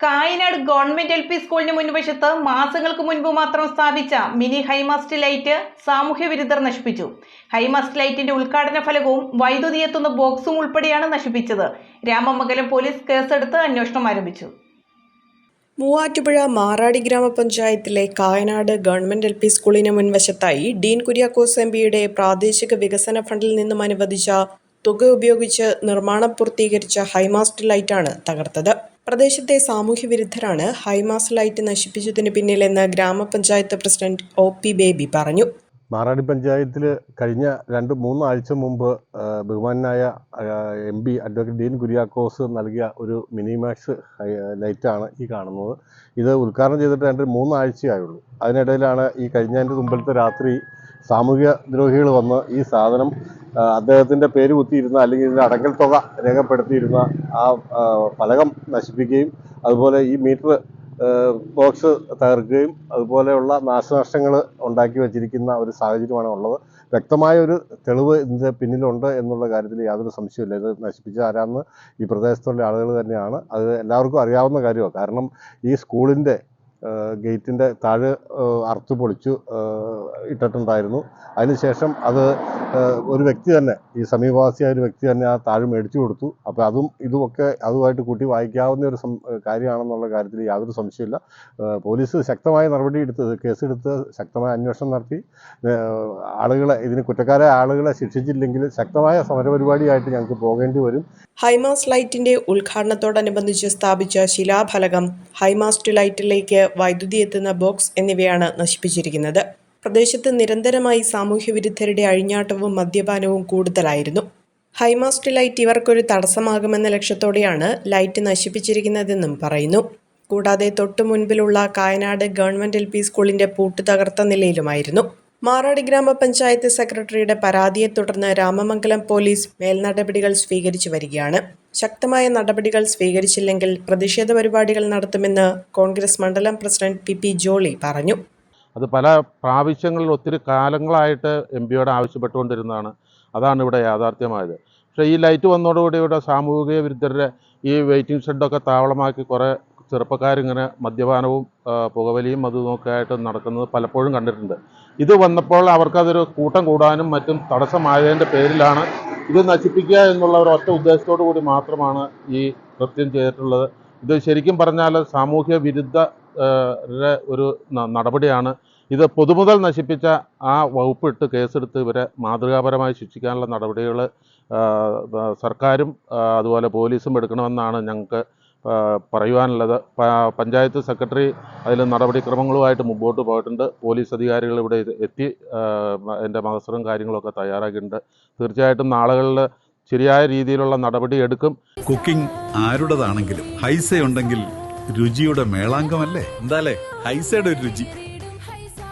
Kayanad government L P സ്കൂളിന് മുൻവശത്ത് മാസങ്ങൾക്ക് മുൻപ് മാത്രം സ്ഥാപിച്ച മിനി ഹൈമാസ്റ്റ് ലൈറ്റ് സാമൂഹ്യ വിരുദ്ധർ നശിപ്പിച്ചു. ഹൈമാസ്റ്റ് ലൈറ്റിന്റെ ഉദ്ഘാടന ഫലകവും വൈദ്യുതി എത്തുന്ന ബോക്സും ഉൾപ്പെടെയാണ് നശിപ്പിച്ചത്. രാമമംഗലം പോലീസ് കേസെടുത്ത് അന്വേഷണം ആരംഭിച്ചു. മൂവാറ്റുപുഴ മാറാടി ഗ്രാമപഞ്ചായത്തിലെ കായനാട് ഗവൺമെന്റ് എൽ പി സ്കൂളിന് മുൻവശത്തായി ഡീൻ കുര്യാക്കോസ് എം പിയുടെ പ്രാദേശിക വികസന ഫണ്ടിൽ നിന്നും അനുവദിച്ച തുക ഉപയോഗിച്ച് നിർമ്മാണം പൂർത്തീകരിച്ച ഹൈമാസ്റ്റ് ലൈറ്റാണ് തകർത്തത്. പ്രദേശത്തെ സാമൂഹ്യ വിരുദ്ധരാണ് ഹൈമാസ് ലൈറ്റ് നശിപ്പിച്ചതിന് പിന്നിലെന്ന് ഗ്രാമപഞ്ചായത്ത് പ്രസിഡന്റ് ഒ പി ബേബി പറഞ്ഞു. മാറാടി പഞ്ചായത്തിൽ കഴിഞ്ഞ രണ്ട് മൂന്നാഴ്ച മുമ്പ് ബഹുമാനായ M P advocate Dean Kuriakose നൽകിയ ഒരു മിനിമാക്സ് ലൈറ്റാണ് ഈ കാണുന്നത്. ഇത് ഉദ്ഘാടനം ചെയ്തിട്ട് രണ്ട് മൂന്നാഴ്ചയായുള്ളൂ അതിനിടയിലാണ് ഈ കഴിഞ്ഞതിന്റെ മുമ്പിലത്തെ രാത്രി സാമൂഹ്യ ദ്രോഹികൾ വന്ന് ഈ സാധനം അദ്ദേഹത്തിന്റെ പേര് കുത്തിയിരുന്ന അല്ലെങ്കിൽ ഇതിന്റെ അടങ്കൽ തുക രേഖപ്പെടുത്തിയിരുന്ന ആ ഫലകം നശിപ്പിക്കുകയും അതുപോലെ ഈ മീറ്റർ ബോക്സ് തകർക്കുകയും അതുപോലെയുള്ള നാശനഷ്ടങ്ങൾ ഉണ്ടാക്കി വച്ചിരിക്കുന്ന ഒരു സാഹചര്യമാണ് ഉള്ളത്. വ്യക്തമായ ഒരു തെളിവ് ഇതിന്റെ പിന്നിലുണ്ട് എന്നുള്ള കാര്യത്തിൽ യാതൊരു സംശയമില്ല ഇത് നശിപ്പിച്ച ആരാന്ന് ഈ പ്രദേശത്തുള്ള ആളുകൾ തന്നെയാണ്. അത് എല്ലാവർക്കും അറിയാവുന്ന കാര്യമാണ്. കാരണം ഈ സ്കൂളിന്റെ ഗേറ്റിന്റെ താഴെ അറുത്ത് പൊളിച്ചു ഇട്ടിട്ടുണ്ടായിരുന്നു. അതിനുശേഷം അത് ഒരു വ്യക്തി തന്നെ ഈ സമീപവാസിയായ ഒരു വ്യക്തി തന്നെ ആ താഴെ മേടിച്ചു കൊടുത്തു. അപ്പോൾ അതും ഇതുമൊക്കെ അതുമായിട്ട് കൂട്ടി വായിക്കാവുന്ന ഒരു കാര്യമാണെന്നുള്ള കാര്യത്തിൽ യാതൊരു സംശയമില്ല പോലീസ് ശക്തമായ നടപടി എടുത്ത് കേസെടുത്ത് ശക്തമായ അന്വേഷണം നടത്തി. ആളുകളെ ഇതിന് കുറ്റക്കാരായ ആളുകളെ ശിക്ഷിച്ചില്ലെങ്കിൽ ശക്തമായ സമരപരിപാടിയായിട്ട് ഞങ്ങൾക്ക് പോകേണ്ടി വരും. ഹൈമാസ് ലൈറ്റിന്റെ ഉദ്ഘാടനത്തോടനുബന്ധിച്ച് സ്ഥാപിച്ച ശിലാഫലകം ഹൈമാസ്റ്റ് ലൈറ്റിലേക്ക് വൈദ്യുതി എത്തുന്ന ബോക്സ് എന്നിവയാണ് നശിപ്പിച്ചിരിക്കുന്നത്. പ്രദേശത്ത് നിരന്തരമായി സാമൂഹ്യ വിരുദ്ധരുടെ അഴിഞ്ഞാട്ടവും മദ്യപാനവും കൂടുതലായിരുന്നു. ഹൈമാസ്റ്റ് ലൈറ്റ് ഇവർക്കൊരു തടസ്സമാകുമെന്ന ലക്ഷ്യത്തോടെയാണ് ലൈറ്റ് നശിപ്പിച്ചിരിക്കുന്നതെന്നും പറയുന്നു. കൂടാതെ തൊട്ടു മുൻപിലുള്ള കായനാട് ഗവൺമെന്റ് എൽ പി സ്കൂളിന്റെ പൂട്ട് തകർത്ത നിലയിലുമായിരുന്നു. മാറാടി ഗ്രാമപഞ്ചായത്ത് സെക്രട്ടറിയുടെ പരാതിയെ തുടർന്ന് രാമമംഗലം പോലീസ് മേൽനടപടികൾ സ്വീകരിച്ചു വരികയാണ്. ശക്തമായ നടപടികൾ സ്വീകരിച്ചില്ലെങ്കിൽ പ്രതിഷേധ പരിപാടികൾ നടത്തുമെന്ന് കോൺഗ്രസ് മണ്ഡലം പ്രസിഡന്റ് പി പി ജോളി പറഞ്ഞു. അത് പല പ്രാവശ്യങ്ങളിൽ ഒത്തിരി കാലങ്ങളായിട്ട് എം പിയോട് ആവശ്യപ്പെട്ടുകൊണ്ടിരുന്നതാണ്. അതാണ് ഇവിടെ യാഥാർത്ഥ്യമായത്. പക്ഷേ ഈ ലൈറ്റ് വന്നതോടുകൂടി ഇവിടെ സാമൂഹിക വിരുദ്ധരുടെ ഈ വെയിറ്റിംഗ് ഷെഡൊക്കെ താവളമാക്കി കുറേ ചെറുപ്പക്കാരിങ്ങനെ മദ്യപാനവും പുകവലിയും അത് നോക്കിയായിട്ട് നടക്കുന്നത് പലപ്പോഴും കണ്ടിട്ടുണ്ട്. ഇത് വന്നപ്പോൾ അവർക്കതൊരു കൂട്ടം കൂടാനും മറ്റും തടസ്സമായതിന്റെ പേരിലാണ് ഇത് നശിപ്പിക്കുക എന്നുള്ള ഒരു ഒറ്റ ഉദ്ദേശത്തോടു കൂടി മാത്രമാണ് ഈ കൃത്യം ചെയ്തിട്ടുള്ളത്. ഇത് ശരിക്കും പറഞ്ഞാൽ സാമൂഹ്യ വിരുദ്ധ ഒരു നടപടിയാണ് ഇത് പൊതുമുതൽ നശിപ്പിച്ച ആ വകുപ്പ് ഇട്ട് കേസെടുത്ത് ഇവരെ മാതൃകാപരമായി ശിക്ഷിക്കാനുള്ള നടപടികൾ സർക്കാരും അതുപോലെ പോലീസും എടുക്കണമെന്നാണ് ഞങ്ങൾക്ക് പറയുവാനുള്ളത്. പഞ്ചായത്ത് സെക്രട്ടറി അതിൽ നടപടിക്രമങ്ങളുമായിട്ട് മുമ്പോട്ട് പോയിട്ടുണ്ട്. പോലീസ് അധികാരികൾ ഇവിടെ എത്തി എന്റെ മഹസറും കാര്യങ്ങളൊക്കെ തയ്യാറാക്കിയിട്ടുണ്ട്. തീർച്ചയായിട്ടും നാളുകളിൽ ശരിയായ രീതിയിലുള്ള നടപടി എടുക്കും. കുക്കിംഗ് ആരുടേതാണെങ്കിലും ഹൈസ ഉണ്ടെങ്കിൽ രുചിയുടെ മേളാങ്കമല്ലേ? എന്താലേ? ഹൈസയുടെ ഒരു രുചി.